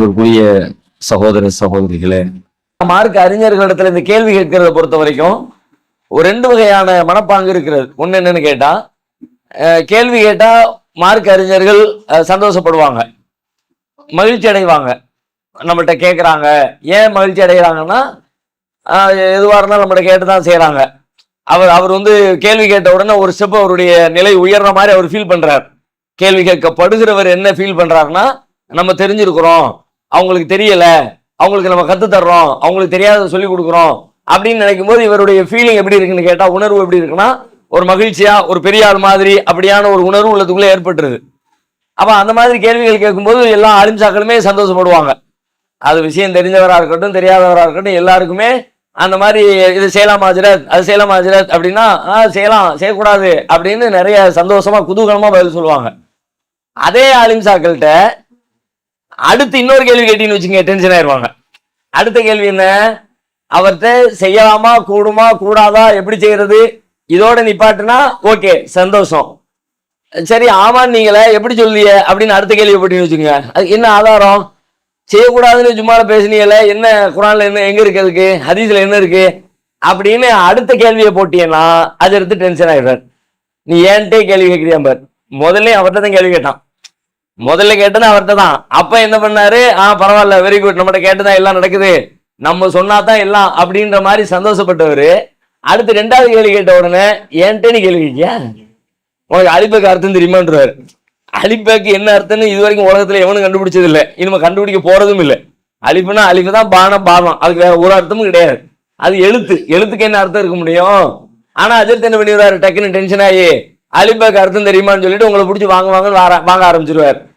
அன்புக்குரிய சகோதர சகோதரிகளே மார்க் அறிஞர்களிடத்துல இந்த கேள்வி கேட்கிறத பொறுத்த வரைக்கும் ஒரு ரெண்டு வகையான மனப்பாங்கு இருக்கிறது. ஒண்ணு என்னன்னு கேட்டா கேள்வி கேட்டா மார்க் அறிஞர்கள் சந்தோஷப்படுவாங்க. மகிழ்ச்சி அடைவாங்க. நம்மகிட்ட கேட்குறாங்க ஏன் மகிழ்ச்சி அடைகிறாங்கன்னா எதுவாக இருந்தாலும் நம்மகிட்ட கேட்டு தான் செய்கிறாங்க அவர் அவர் வந்து கேள்வி கேட்ட உடனே ஒரு ஸ்டெப் அவருடைய நிலை உயர்ற மாதிரி அவர் ஃபீல் பண்ணுறார் கேள்வி கேட்கப்படுகிறவர் என்ன ஃபீல் பண்ணுறாருன்னா நம்ம தெரிஞ்சிருக்கிறோம். அவங்களுக்கு தெரியல அவங்களுக்கு நம்ம கத்து தர்றோம் அவங்களுக்கு தெரியாத சொல்லி கொடுக்குறோம் அப்படின்னு நினைக்கும் போது இவருடைய ஃபீலிங் எப்படி இருக்குன்னு கேட்டா உணர்வு எப்படி இருக்குன்னா ஒரு மகிழ்ச்சியா ஒரு பெரிய ஆள் மாதிரி அப்படியான ஒரு உணர்வு உள்ளதுக்குள்ளே ஏற்பட்டுருது. அப்ப அந்த மாதிரி கேள்விகள் கேட்கும்போது எல்லா அலிம்சாக்களுமே சந்தோஷப்படுவாங்க. அது விஷயம் தெரிஞ்சவராக இருக்கட்டும் தெரியாதவராக இருக்கட்டும் எல்லாருக்குமே அந்த மாதிரி இது செய்யலாம் ஆஜரத் அது செய்யலாம் ஆஜரத் அப்படின்னா ஆ செய்யலாம் செய்யக்கூடாது அப்படின்னு நிறைய சந்தோஷமா குதூகலமா பதில் சொல்லுவாங்க. அதே அலிம்சாக்கள்கிட்ட அடுத்து இன்னொரு கேள்வி கேட்டீங்கன்னு வச்சுங்க டென்ஷன் ஆயிருவாங்க. அடுத்த கேள்வி என்ன? அவர்கிட்ட செய்யலாமா கூடுமா கூடாதா எப்படி செய்யறது? இதோட நிப்பாட்டுனா ஓகே சந்தோஷம். சரி ஆமான்னு நீங்களே எப்படி சொல்லிய அப்படின்னு அடுத்த கேள்வி போட்டீங்கன்னு வச்சுங்க அது என்ன ஆதாரம்? செய்யக்கூடாதுன்னு சும்மா பேசுனீங்கல்ல என்ன குரான்ல என்ன எங்க இருக்கு அதுக்கு? ஹதீஸ்ல என்ன இருக்கு? அப்படின்னு அடுத்த கேள்வியை போட்டீங்கன்னா அது எடுத்து டென்ஷன் ஆயிடுறாரு. நீ ஏன்ட்டே கேள்வி கேட்கிறியா பார். முதல்ல அவர்கிட்ட தான் கேள்வி கேட்டான். முதல்ல கேட்டது அவர்கிட்ட தான் அப்ப என்ன பண்ணாரு? ஆ பரவாயில்ல வெரி குட் நம்மகிட்ட கேட்டுதான் எல்லாம் நடக்குது. நம்ம சொன்னாதான் எல்லாம் அப்படின்ற மாதிரி சந்தோஷப்பட்டவர். அடுத்து ரெண்டாவது கேள்வி கேட்ட உடனே ஏன்ட்டே நீ கேள்வி கேட்கியா உனக்கு அலிபேக்கு அர்த்தம் தெரியுமான்றாரு. அலிபேக்கு என்ன அர்த்தம்னு இது வரைக்கும் உலகத்துல எவனும் கண்டுபிடிச்சது இல்லை இனிமே கண்டுபிடிக்க போறதும் இல்லை. அழிப்புனா அழிப்பு தான் பானம் பாவம். அதுக்கு வேற ஒரு அர்த்தமும் கிடையாது. அது எழுத்து. எழுத்துக்கு என்ன அர்த்தம் இருக்க முடியும்? ஆனா அஜித் என்ன பண்ணிடுவாரு டக்குன்னு டென்ஷன் ஆகி அலிபேக்கு அர்த்தம் தெரியுமான்னு சொல்லிட்டு உங்களை பிடிச்சி வாங்க வாங்க வார- வாங்க ஆரம்பிச்சிருவாரு.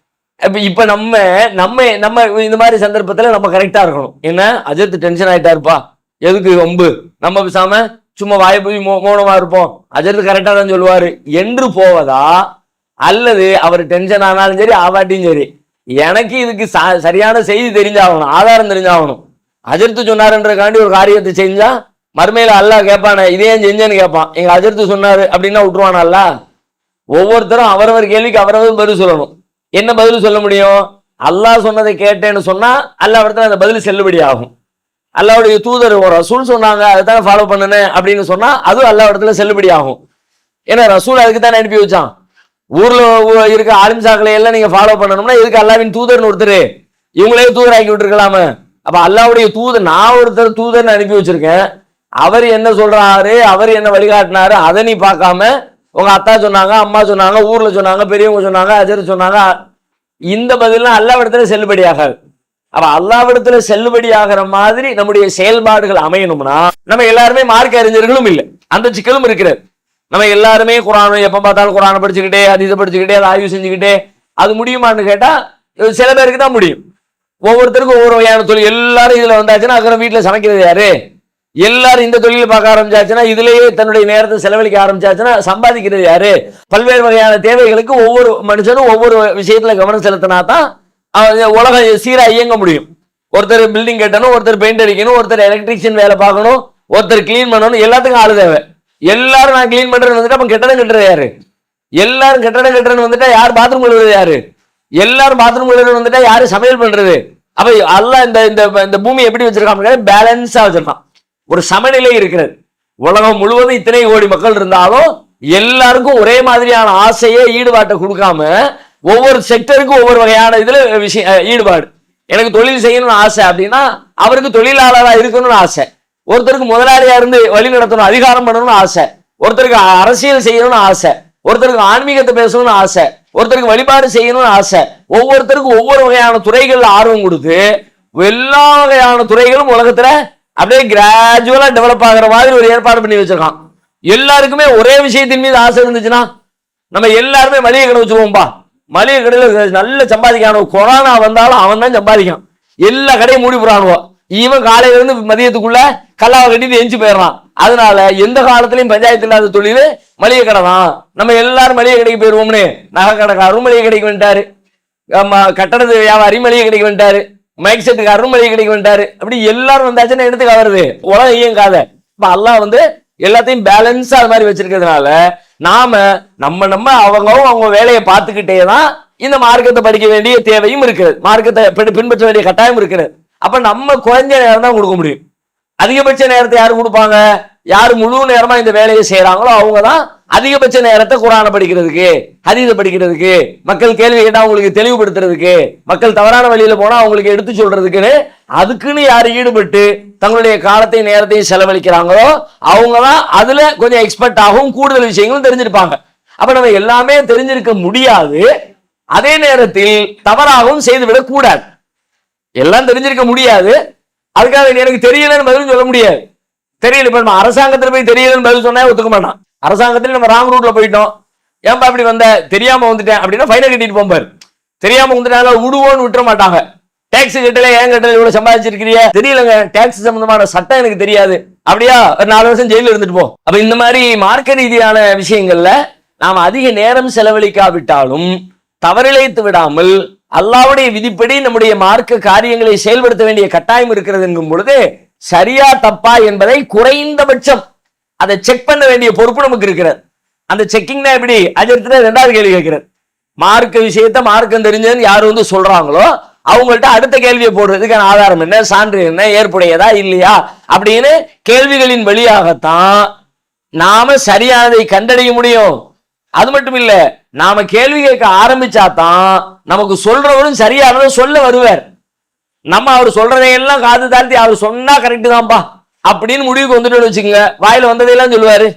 இப்போ இப்போ நம்ம நம்ம நம்ம இந்த மாதிரி சந்தர்ப்பத்தில் நம்ம கரெக்டாக இருக்கணும். என்ன? அஜித் டென்ஷன் ஆகிட்டாருப்பா எதுக்கு வம்பு? நம்ம பேசாம சும்மா வாய் போய் மோ மௌனமாக இருப்போம். அஜித் கரெக்டாக தான் சொல்லுவார். என்று போவதா? அல்லது அவர் டென்ஷன் ஆனாலும் சரி ஆவாட்டியும் சரி. எனக்கு இதுக்கு ச- சரியான செய்தி தெரிஞ்சாகணும் ஆதாரம் தெரிஞ்சாகணும். அஜித்து சொன்னாருன்றக்காண்டி ஒரு காரியத்தை செஞ்சா மறுமையில் அல்லாஹ் கேட்பானே இதே ஏன் செஞ்சேன்னு கேட்பான். எங்கள் அஜித்து சொன்னார் அப்படின்னா விட்டுருவானா ஒவ்வொருத்தரும் அவரவர் கேள்விக்கு அவரவர் பதில் சொல்லணும். என்ன பதில் சொல்ல முடியும்? அல்லாஹ் சொன்னதை கேட்டேன்னு சொன்னா அல்லாஹ் இடத்துல அந்த பதில் செல்லுபடி ஆகும். அல்லாவுடைய தூதர் ஒரு ரசூல் சொன்னாங்க அதுதான் ஃபாலோ பண்ணுனேன் அப்படின்னு சொன்னா அதுவும் அல்லா இடத்துல செல்லுபடி ஆகும். ஏன்னா ரசூல் அதுக்கு தானே அனுப்பி வச்சான். ஊர்ல இருக்க இருக்க ஆலிம்சாக்களை எல்லாம் நீங்க ஃபாலோ பண்ணணும்னா இதுக்கு அல்லாவின் தூதர்னு ஒருத்தர். இவங்களே தூதர் ஆக்கி விட்டுருக்கலாமே. அப்ப அல்லாவுடைய தூதர் நான் ஒருத்தர் தூதர்னு அனுப்பி வச்சிருக்கேன். அவர் என்ன சொல்றாரு அவர் என்ன வழிகாட்டினாரு அதை நீ பார்க்காம உங்க அத்தா சொன்னாங்க அம்மா சொன்னாங்க ஊர்ல சொன்னாங்க பெரியவங்க சொன்னாங்க அஜர் சொன்னாங்க. இந்த பதிலாம் அல்லாவிடத்துல செல்லுபடி ஆகாது. அப்ப அல்லாவிடத்துல செல்லுபடி ஆகிற மாதிரி நம்முடைய செயல்பாடுகள் அமையணும்னா நம்ம எல்லாருமே மார்க் அறிஞர்களும் இல்லை. அந்த சிக்கலும் இருக்கிறது. நம்ம எல்லாருமே குரான் எப்ப பார்த்தாலும் குரானை படிச்சுக்கிட்டே அது இதை படிச்சுக்கிட்டே அதை ஆய்வு செஞ்சுக்கிட்டே அது முடியுமான்னு கேட்டா சில பேருக்கு தான் முடியும். ஒவ்வொருத்தருக்கும் ஒவ்வொரு வகையான தொழில். எல்லாரும் இதுல வந்தாச்சுன்னா அக்கறம் வீட்டுல சமைக்கிறது யாரு? எல்லாரும் இந்த தொழில் பார்க்க ஆரம்பிச்சாச்சுன்னா இதுலயே தன்னுடைய நேரத்தை செலவழிக்க ஆரம்பிச்சாச்சுன்னா சம்பாதிக்கிறது யாரு? பல்வேறு வகையான தேவைகளுக்கு ஒவ்வொரு மனுஷனும் ஒவ்வொரு விஷயத்துல கவனம் செலுத்தினா தான் உலகம் சீரா இயங்க முடியும். ஒருத்தர் பில்டிங் கட்டணும் ஒருத்தர் பெயிண்ட் அடிக்கணும் ஒருத்தர் எலக்ட்ரிஷியன் வேலை பார்க்கணும் ஒருத்தர் கிளீன் பண்ணணும் எல்லாத்துக்கும் ஆளு தேவை. எல்லாரும் நான் க்ளீன் பண்றது வந்துட்டு அப்ப கட்டடம் கட்டுறது யாரு? எல்லாரும் கட்டடம் கட்டுறது வந்துட்டா யார் பாத்ரூம் கழுவுறது யாரு? எல்லாரும் பாத்ரூம் கழுவுறது வந்துட்டா யாரு சமையல் பண்றது? அப்ப அல்ல இந்த இந்த இந்த பூமி எப்படி வச்சிருக்கான் பேலன்ஸா வச்சிருக்கான். ஒரு சமநிலை இருக்கிறது. உலகம் முழுவதும் இத்தனை கோடி மக்கள் இருந்தாலும் எல்லாருக்கும் ஒரே மாதிரியான ஆசையே ஈடுபாட்டை கொடுக்காம ஒவ்வொரு செக்டருக்கும் ஒவ்வொரு வகையான இதுல விஷயம் ஈடுபாடு. எனக்கு தொழில் செய்யணும்னு ஆசை அப்படின்னா அவருக்கு தொழிலாளராக இருக்கணும்னு ஆசை. ஒருத்தருக்கு முதலாளியா இருந்து வழி நடத்தணும் அதிகாரம் பண்ணணும்னு ஆசை. ஒருத்தருக்கு அரசியல் செய்யணும்னு ஆசை. ஒருத்தருக்கு ஆன்மீகத்தை பேசணும்னு ஆசை. ஒருத்தருக்கு வழிபாடு செய்யணும்னு ஆசை. ஒவ்வொருத்தருக்கும் ஒவ்வொரு வகையான துறைகள்ல ஆர்வம் கொடுத்து எல்லா வகையான துறைகளும் உலகத்துல அப்படியே கிராஜுவலா டெவலப் ஆகிற மாதிரி ஒரு ஏற்பாடு பண்ணி வச்சிருக்கான். எல்லாருக்குமே ஒரே விஷயத்தின் மீது ஆசை இருந்துச்சுன்னா நம்ம எல்லாருமே மளிகை கடை வச்சுக்குவோம்பா மளிகை கடையில் நல்ல சம்பாதிக்கானோ கொரோனா வந்தாலும் அவன் தான் சம்பாதிக்கான். எல்லா கடையும் மூடி போறானுவோ இவன் காலையில இருந்து மதியத்துக்குள்ள கல்லாவை கட்டிட்டு எஞ்சி போயிடுறான். அதனால எந்த காலத்திலயும் பஞ்சாயத்து இல்லாத தொழில் மளிகை கடை தான். நம்ம எல்லாரும் மளிகை கடைக்கு போயிருவோம்னு. நகை கடைக்காரரும் மளிகை கடைக்கு வந்துட்டாரு. ஆமா கட்டடத்து வியாபாரி மளிகை கடைக்கு வந்துட்டாரு. மைக் செட்டுக்கு அருள்மொழி கிடைக்க வந்துட்டாரு. அப்படி எல்லாரும் வந்தாச்சுன்னா என்னத்துக்கு வருது உலகம் இயங்காத. இப்ப அல்லாஹ் வந்து எல்லாத்தையும் பேலன்ஸா அது மாதிரி வச்சிருக்கிறதுனால நாம நம்ம நம்ம அவங்க அவங்க வேலையை பார்த்துக்கிட்டே தான் இந்த மார்க்கத்தை படிக்க வேண்டிய தேவையும் இருக்குது மார்க்கத்தை பின்- பின்பற்ற வேண்டிய கட்டாயம் இருக்கிறது. அப்ப நம்ம குறைஞ்ச நேரம் தான் கொடுக்க முடியும். அதிகபட்ச நேரத்தை யாரு கொடுப்பாங்க? யார் முழு நேரமா இந்த வேலையை செய்யறாங்களோ அவங்க தான் அதிகபட்ச நேரத்தை குரானை படிக்கிறதுக்கு ஹதீஸை படிக்கிறதுக்கு மக்கள் கேள்வி கேட்டால் அவங்களுக்கு தெளிவுபடுத்துறதுக்கு மக்கள் தவறான வழியில போனால் அவங்களுக்கு எடுத்து சொல்றதுக்குன்னு அதுக்குன்னு யார் ஈடுபட்டு தங்களுடைய காலத்தை நேரத்தையும் செலவழிக்கிறாங்களோ அவங்க தான் அதுல கொஞ்சம் எக்ஸ்பர்ட் ஆகும் கூடுதல் விஷயங்களும் தெரிஞ்சிருப்பாங்க. அப்ப நம்ம எல்லாமே தெரிஞ்சிருக்க முடியாது. அதே நேரத்தில் தவறாகவும் செய்துவிடக் கூடாது எல்லாம் தெரிஞ்சிருக்க முடியாது. அதுக்காக எனக்கு தெரியலன்னு பதிலும் சொல்ல முடியாது. தெரியல இப்ப நம்ம அரசாங்கத்துல போய் தெரியலன்னு பதில் சொன்னா ஒத்துக்க மாட்டான். அரசாங்கத்துல நம்ம ராங் ரூட்ல போயிட்டோம். ஏன்பா இப்படி வந்த? தெரியாம வந்துட்டேன் அப்படின்னா ஃபைனை கட்டிட்டு போம்பாரு. தெரியாம வந்துட்டாங்க விடுவோன்னு விட்டுற மாட்டாங்க. டேக்ஸ் கட்டல ஏன் கட்டல இவ்வளவு சம்பாதிச்சிருக்கிறிய தெரியலங்க. டேக்ஸ் சம்பந்தமான சட்டம் எனக்கு தெரியாது. அப்படியா? ஒரு நாலு வருஷம் ஜெயில இருந்துட்டு போ. அப்ப இந்த மாதிரி மார்க்க ரீதியான விஷயங்கள்ல நாம் அதிக நேரம் செலவழிக்காவிட்டாலும் தவறிழைத்து விடாமல் அல்லாவுடைய விதிப்படி நம்முடைய மார்க்க காரியங்களை செயல்படுத்த வேண்டிய கட்டாயம் இருக்கிறது என்கும் பொழுது சரியா தப்பா என்பதை குறைந்தபட்சம் அதை செக் பண்ண வேண்டிய பொறுப்பு நமக்கு இருக்கிறது. அந்த செக்கிங் தான் எப்படி? அஜர்த்துல ரெண்டாவது கேள்வி கேட்கிறார். மார்க்க விஷயத்த மார்க்கம் தெரிஞ்சதுன்னு யார் வந்து சொல்றாங்களோ அவங்கள்ட்ட அடுத்த கேள்வியை போடுறதுக்கான ஆதாரம் என்ன? சான்று என்ன? ஏற்புடையதா? இல்லையா? அப்படின்னு கேள்விகளின் வழியாகத்தான் நாம சரியானதை கண்டறிய முடியும். அது மட்டும் இல்ல நாம கேள்வி கேட்க ஆரம்பிச்சாதான் நமக்கு சொல்றவரும் சரியானதும் சொல்ல வருவார். நம்ம அவர் சொல்றதையெல்லாம் காது தாழ்த்தி அவர் சொன்னா கரெக்டு தான்ப்பா அப்படின்னு முடிவுக்கு வந்துட்டு வச்சுக்கோங்க. வாயில வந்ததையெல்லாம் சொல்லுவாரு.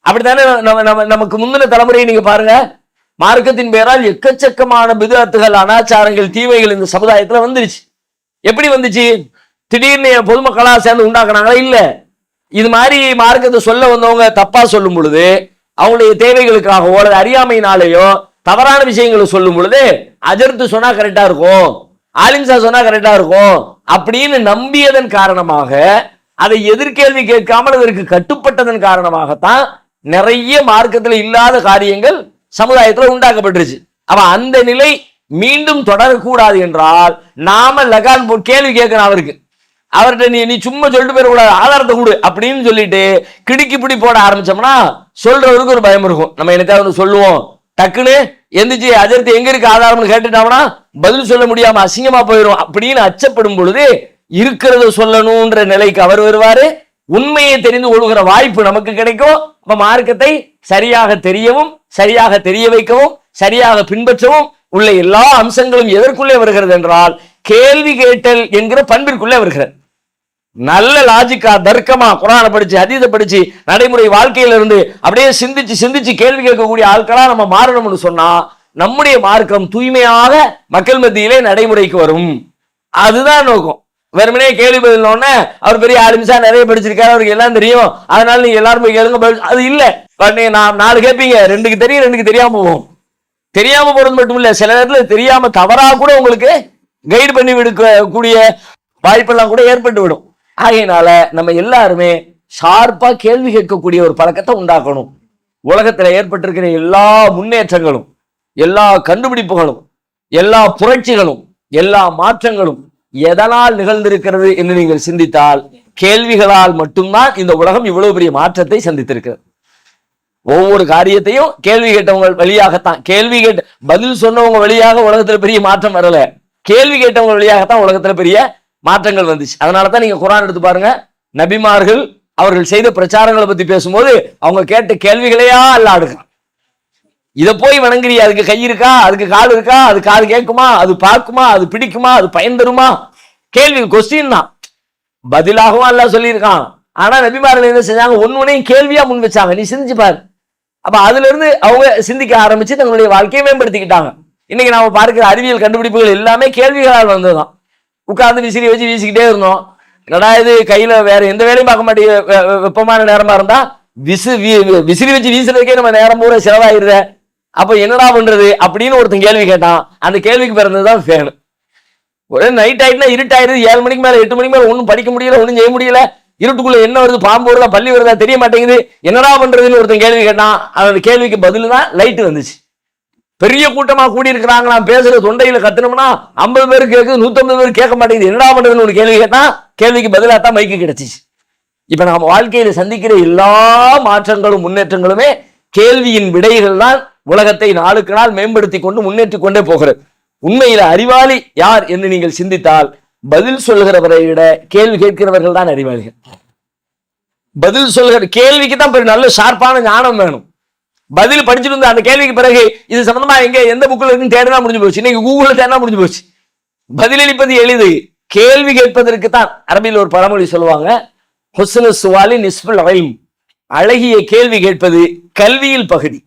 அப்படித்தானே நம்ம நம்ம நமக்கு முந்தின தலைமுறையை நீங்க பாருங்க. மார்க்கத்தின் பெயரால் எக்கச்சக்கமான பிதத்துகள் அனாச்சாரங்கள் தீமைகள் இந்த சமுதாயத்துல வந்துருச்சு. எப்படி வந்துச்சு? திடீர்னு பொதுமக்களா சேர்ந்து உண்டாக்குனாங்களா? இல்ல. இது மாதிரி மார்க்கத்தை சொல்ல வந்தவங்க தப்பா சொல்லும் பொழுது அவங்களுடைய தேவைகளுக்காகவோ அல்லது அறியாமையினாலேயோ தவறான விஷயங்களை சொல்லும் பொழுது அஜர்த்து சொன்னா கரெக்டா இருக்கும். ஆலிம்சா சொன்னா கரெக்டா இருக்கும். அப்படின்னு நம்பியதன் காரணமாக அதை எதிர்கேள்வி கேட்காமல் அதற்கு கட்டுப்பட்டதன் காரணமாகத்தான் நிறைய மார்க்கத்தில் இல்லாத காரியங்கள் சமுதாயத்தில் உண்டாக்கப்பட்டுருச்சு. அப்ப அந்த நிலை மீண்டும் தொடரக்கூடாது என்றால் நாம லகான் போ- கேள்வி கேட்கணும் அவருக்கு. அவர்கிட்ட நீ நீ சும்மா சொல்லிட்டு போயிடக்கூடாது ஆதாரத்தை கொடு அப்படின்னு சொல்லிட்டு கிடுக்கி பிடி போட ஆரம்பிச்சோம்னா சொல்றவருக்கு ஒரு பயம் இருக்கும். நம்ம எனக்காக ஒன்று சொல்லுவோம். டக்குன்னு எந்திரிச்சு அஜர்த்தி எங்க இருக்கு ஆதாரம்னு கேட்டுட்டாங்கன்னா பதில் சொல்ல முடியாம அசிங்கமா போயிடும் அப்படின்னு அச்சப்படும் பொழுது இருக்கிறத சொல்லணும்ன்ற நிலைக்கு அவர் வருவாரு. உண்மையை தெரிந்து கொள்கிற வாய்ப்பு நமக்கு கிடைக்கும். அப்ப மார்க்கத்தை சரியாக தெரியவும் சரியாக தெரிய வைக்கவும் சரியாக பின்பற்றவும் உள்ள எல்லா அம்சங்களும் எதற்குள்ளே வருகிறது என்றால் கேள்வி கேட்டல் என்கிற பண்பிற்குள்ளே வருகிறது. நல்ல லாஜிக்கா தர்க்கமா குரானை படிச்சு அதீத படிச்சு நடைமுறை வாழ்க்கையில இருந்து அப்படியே சிந்திச்சு சிந்திச்சு கேள்வி கேட்கக்கூடிய ஆட்களா நம்ம மாறணும்னு சொன்னா நம்முடைய மார்க்கம் தூய்மையாக மக்கள் மத்தியிலே நடைமுறைக்கு வரும். அதுதான் நோக்கம். வெறுமனே கேள்வி பதில்னோடனே அவர் பெரிய ஆளுமிசா நிறைய படிச்சிருக்காரு அவருக்கு எல்லாம் தெரியும். அதனால நீங்க எல்லாரும் போய் கேளுங்க அது இல்ல. நான் நாலு கேட்பீங்க ரெண்டுக்கு தெரியும் ரெண்டுக்கு தெரியாம போவோம் தெரியாம போறது மட்டும் இல்ல சில நேரத்துல தெரியாம தவறா கூட உங்களுக்கு கைடு பண்ணி விடுக்க கூடிய வாய்ப்பெல்லாம் கூட ஏற்பட்டு விடும். ஆகையினால நம்ம எல்லாருமே ஷார்ப்பாக கேள்வி கேட்கக்கூடிய ஒரு பழக்கத்தை உண்டாக்கணும். உலகத்தில் ஏற்பட்டிருக்கிற எல்லா முன்னேற்றங்களும் எல்லா கண்டுபிடிப்புகளும் எல்லா புரட்சிகளும் எல்லா மாற்றங்களும் எதனால் நிகழ்ந்திருக்கிறது என்று நீங்கள் சிந்தித்தால் கேள்விகளால் மட்டும்தான் இந்த உலகம் இவ்வளவு பெரிய மாற்றத்தை சந்தித்திருக்கிறது. ஒவ்வொரு காரியத்தையும் கேள்வி கேட்டவங்க வழியாகத்தான் கேள்வி கேட்ட பதில் சொன்னவங்க வழியாக உலகத்துல பெரிய மாற்றம் வரல. கேள்வி கேட்டவங்க வழியாகத்தான் உலகத்துல பெரிய மாற்றங்கள் வந்துச்சு. அதனாலதான் நீங்கள் குரான் எடுத்து பாருங்க. நபிமார்கள் அவர்கள் செய்த பிரச்சாரங்களை பற்றி பேசும்போது அவங்க கேட்ட கேள்விகளையா அல்லாடுகிறான் இதை போய் வணங்குறியா அதுக்கு கை இருக்கா அதுக்கு கால் இருக்கா அது காது கேட்குமா அது பார்க்குமா அது பிடிக்குமா அது பயன் தருமா? கேள்வி கொஸ்டின் தான். பதிலாகவும் எல்லாம் சொல்லியிருக்கான். ஆனா நபிமார்கள் என்ன செஞ்சாங்க? ஒன்னுனையும் ஒன்னையும் கேள்வியா முன் வச்சாங்க. நீ சிந்திச்சு பாரு. அப்ப அதுல இருந்து அவங்க சிந்திக்க ஆரம்பிச்சு தங்களுடைய வாழ்க்கையை மேம்படுத்திக்கிட்டாங்க. இன்னைக்கு நாம பார்க்கிற அறிவியல் கண்டுபிடிப்புகள் எல்லாமே கேள்விகளால் வந்ததுதான். உட்கார்ந்து விசிறி வச்சு வீசிக்கிட்டே இருந்தோம். என்னடா இது கையில வேற எந்த வேலையும் பார்க்க மாட்டேங்குது வெ- வெப்பமான நேரமா இருந்தா விசு விசிறி வச்சு வீசுறதுக்கே நம்ம நேரம் பூரா செலவாயிருத. அப்ப என்னடா பண்றது அப்படின்னு ஒருத்தன் கேள்வி கேட்டான். அந்த கேள்விக்கு பிறந்ததுதான் ஃபேனு ஒரே நைட் ஆயிட்டுனா இருட்டாயிருது. ஏழு மணிக்கு மேல எட்டு மணிக்கு மேல ஒன்றும் படிக்க முடியல ஒன்றும் செய்ய முடியல. இருட்டுக்குள்ள என்ன வருது பாம்பு வருதா பள்ளி வருதா தெரிய மாட்டேங்குது. என்னடா பண்றதுன்னு ஒருத்தன் கேள்வி கேட்டான். அந்த கேள்விக்கு பதில் தான் லைட் வந்துச்சு. பெரிய கூட்டமாக கூடியிருக்கிறாங்க நான் பேசுகிற தொண்டையில் கத்துனோம்னா ஐம்பது பேர் கேட்குது நூற்றம்பது பேர் கேட்க மாட்டேங்குது. என்னடா பண்ணுறதுன்னு ஒரு கேள்வி கேட்டால் கேள்விக்கு பதிலாக தான் மைக்கு கிடைச்சிச்சு. இப்போ நம்ம வாழ்க்கையில் சந்திக்கிற எல்லா மாற்றங்களும் முன்னேற்றங்களுமே கேள்வியின் விடைகள் தான் உலகத்தை நாளுக்கு நாள் மேம்படுத்தி கொண்டு முன்னேற்றி கொண்டே போகிறது. உண்மையில அறிவாளி யார் என்று நீங்கள் சிந்தித்தால் பதில் சொல்கிறவரை விட கேள்வி கேட்கிறவர்கள் தான் அறிவாளிகள். பதில் சொல்கிற கேள்விக்கு தான் பெரிய நல்ல ஷார்ப்பான ஞானம் வேணும். பதில் படிச்சுட்டு அந்த கேள்விக்கு பிறகு இது சம்பந்தமா எங்க எந்த புக்கில் இருக்குன்னு தேடினா முடிஞ்சு போச்சு. இன்னைக்கு கூகுள்ல தேடினா முடிஞ்சு போச்சு. பதிலளிப்பது எளிது. கேள்வி கேட்பதற்கு தான் அரபியில் ஒரு பழமொழி சொல்லுவாங்க. ஹுஸ்னு சுவாலி நிஸ்புல் அழகிய கேள்வி கேட்பது கல்வியில் பகுதி.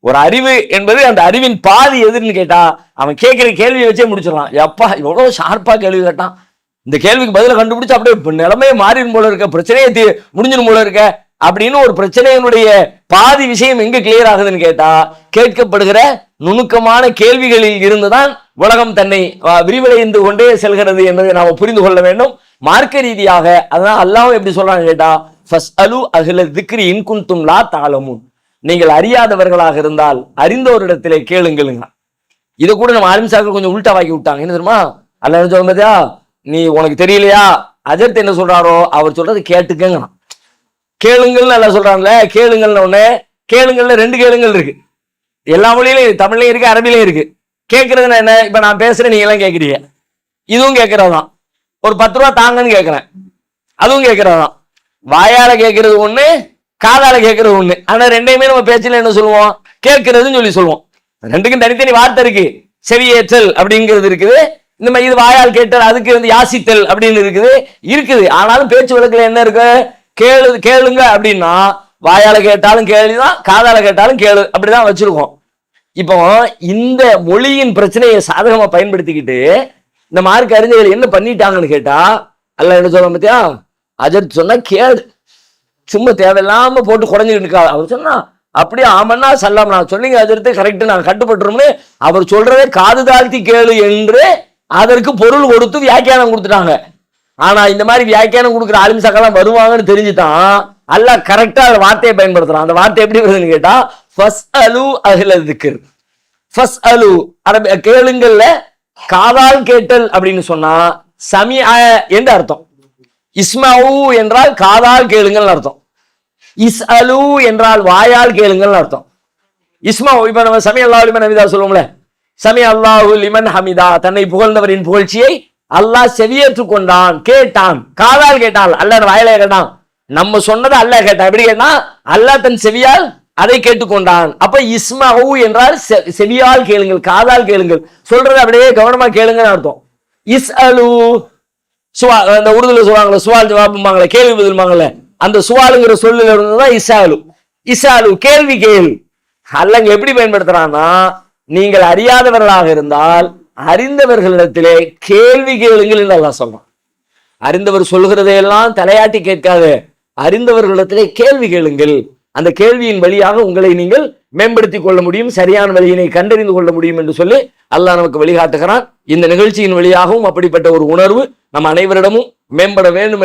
ஒரு அறிவு என்பது அந்த அறிவின் பாதி எதுன்னு கேட்டா அவன் கேட்கிற கேள்வியை வச்சே முடிச்சிடலாம். எப்பா எவ்வளவு ஷார்ப்பா கேள்வி கேட்டான். இந்த கேள்விக்கு பதில கண்டுபிடிச்சு அப்படியே இப்ப நிலைமையே மாறிடும் போல இருக்க பிரச்சனையே தீ முடிஞ்சிடும் போல இருக்க. அப்படின்னு ஒரு பிரச்சனையினுடைய பாதி விஷயம் எங்க கிளியர் ஆகுதுன்னு கேட்டா கேட்கப்படுகிற நுணுக்கமான கேள்விகளில் இருந்துதான் உலகம் தன்னை விரிவடைந்து கொண்டே செல்கிறது என்பதை நாம புரிந்து கொள்ள வேண்டும். மார்க்க ரீதியாக அதான் அல்லாஹ் எப்படி சொல்றாங்க கேட்டா ஃபஸ் அலு அகில திக்ரி இன்குந்தும் லா தாளமுன் நீங்கள் அறியாதவர்களாக இருந்தால் அறிந்தவரிடத்திலே கேளுங்களுங்க. இதை கூட நம்ம ஆலிம்சாக்கள் கொஞ்சம் உள்டா வாக்கி விட்டாங்க. என்ன தெரியுமா? அல்ல என்ன சொல்ல பார்த்தியா நீ உனக்கு தெரியலையா? அஜர்த் என்ன சொல்றாரோ அவர் சொல்றது கேட்டுக்கங்கண்ணா கேளுங்கள்னு நல்லா சொல்றாங்கல்ல கேளுங்கள்னு ஒண்ணு கேளுங்கள்ல ரெண்டு கேளுங்கள் இருக்கு. எல்லா மொழியிலையும் தமிழ்லையும் இருக்கு அரபிலையும் இருக்கு. கேட்கறதுன்னா என்ன? இப்ப நான் பேசுறேன் நீங்க எல்லாம் கேட்கறீங்க இதுவும் கேட்கறதுதான் ஒரு பத்து ரூபா தாங்கன்னு கேட்கறேன் அதுவும் கேட்கறதுதான் வாயால கேட்கறது ஒண்ணு காதால கேட்கறது ஒண்ணு. ஆனா ரெண்டையுமே நம்ம பேச்சுல என்ன சொல்லுவோம்? கேட்கறதுன்னு சொல்லி சொல்லுவோம். ரெண்டுக்கும் தனித்தனி வார்த்தை இருக்கு. செவியேற்றல் அப்படிங்கிறது இருக்குது. இந்த மாதிரி இது வாயால் கேட்டல் அதுக்கு வந்து யாசித்தல் அப்படின்னு இருக்குது. இருக்குது. ஆனாலும் பேச்சு வழக்குல என்ன இருக்கு? கேளு கேளுங்க அப்படின்னா வாயால கேட்டாலும் கேள்விதான் காதால கேட்டாலும் கேளு. அப்படிதான் வச்சிருக்கோம். இப்போ இந்த மொழியின் பிரச்சனையை சாதகமா பயன்படுத்திக்கிட்டு இந்த மார்க் அறிஞர்கள் என்ன பண்ணிட்டாங்கன்னு கேட்டா அல்ல என்ன சொல்ல பத்தியா? அஜர்த் சொன்னா கேளு. சும்மா தேவையில்லாம போட்டு குறைஞ்சிட்டு இருக்கா. அவர் சொன்னா அப்படியே ஆமன்னா சல்லாம். நான் சொன்னீங்க அஜர்த்து கரெக்ட் நான் கட்டுப்பட்டுரும்னு. அவர் சொல்றதே காது தாழ்த்தி கேளு என்று அதற்கு பொருள் கொடுத்து வியாக்கியானம் கொடுத்துட்டாங்க. ஆனா இந்த மாதிரி வியாக்கியானம் கொடுக்குற ஆலிம்சாக்கெல்லாம் வருவாங்கன்னு தெரிஞ்சுதான் அல்லாஹ் கரெக்டா அந்த வார்த்தையை பயன்படுத்துறான். அந்த வார்த்தை எப்படி வருதுன்னு கேட்டா ஃபஸ் அலு அகில திக்ர். ஃபஸ் அலு அரபி கேளுங்கள்ல காதால் கேட்டல் அப்படின்னு சொன்னா சமி என்று அர்த்தம். இஸ்மாவு என்றால் காதால் கேளுங்கள் அர்த்தம். இஸ் அலு என்றால் வாயால் கேளுங்கள் அர்த்தம். இஸ்மா இப்ப நம்ம சமி அல்லாஹ் லிமன் ஹமிதா சொல்லுவோம்ல. சமி அல்லாஹு லிமன் ஹமிதா தன்னை புகழ்ந்தவரின் புகழ்ச்சியை அல்லாஹ் செவியேற்று கொண்டான் கேட்டான். காதால் கேட்டான் அல்ல வாயில கேட்டான். நம்ம சொன்னதை அல்லாஹ் கேட்டான். எப்படி கேட்டான் அல்லாஹ் தன் செவியால் அதை கேட்டுக்கொண்டான் அப்ப இஸ்மஹு என்றால் செ- செவியால் கேளுங்கள் காதால் கேளுங்கள். சொல்றதை அப்படியே கவனமா கேளுங்கன்னு அர்த்தம். இஸ் அலு சுவா அந்த உருதுல சொல்லுவாங்களே சுவால் ஜவாபுமாங்களே கேள்வி பதிலுமாங்களே அந்த சுவாலுங்கிற சொல்லுல இருந்துதான் இசாலு இசாலு கேள்வி கேள். அல்லங்க எப்படி பயன்படுத்துறான்னா நீங்கள் அறியாதவர்களாக இருந்தால் அறிந்தவர்களிடத்திலே கேள்வி கேளுங்கள் என்று அல்லாஹ் சொல்றான். அறிந்தவர் சொல்கிறதையெல்லாம் தலையாட்டி கேட்காது. அறிந்தவர்களிடத்திலே கேள்வி கேளுங்கள். அந்த கேள்வியின் வழியாக உங்களை நீங்கள் மேம்படுத்திக் கொள்ள முடியும் சரியான வழியினை கண்டறிந்து கொள்ள முடியும் என்று சொல்லி அல்லாஹ் நமக்கு வழிகாட்டுகிறான். இந்த நிகழ்ச்சியின் வழியாகவும் அப்படிப்பட்ட ஒரு உணர்வு நம் அனைவரிடமும் மேம்பட வேண்டும்